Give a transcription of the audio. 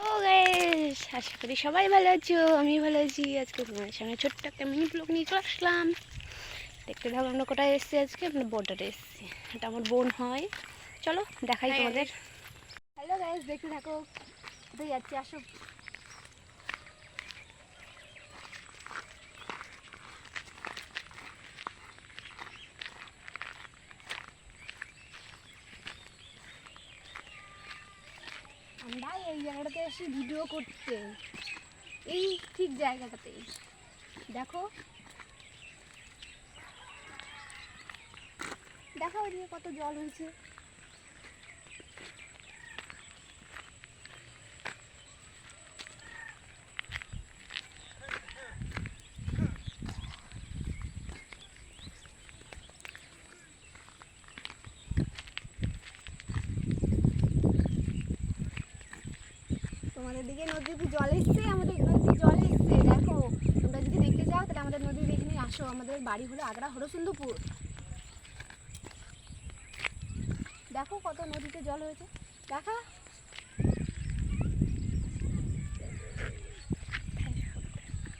ও আশা করি সবাই ভালো আছো আমি ভালো আছি। আজকে তোমার সামনে ছোট্ট একটা মিনি ব্লগ নিয়ে চলে আসলাম। দেখতে থাকো আমরা কোথায় এসেছি আজকে আমরা বর্ডারে এসেছি। এটা আমার বোন হয়। চলো দেখাই। তোমাদের। হ্যালো গাইস দেখতে থাকো। কোথায় যাচ্ছি? আসো। আমরা এই জায়গাটাতে এসে ভিডিও করতে। এই ঠিক জায়গাটাতে। দেখো। দেখো কত জল হয়েছে। তোমাদের দিকে নদীতে জল এসছে? আমাদের নদীতে জল এসছে, দেখো। তোমরা যদি দেখতে চাও, তাহলে আমাদের নদীর এখানে আসো। আমাদের বাড়ি হলো আগ্রা হরসুন্দপুর দেখো কত নদীতে জল হয়েছে। দেখা।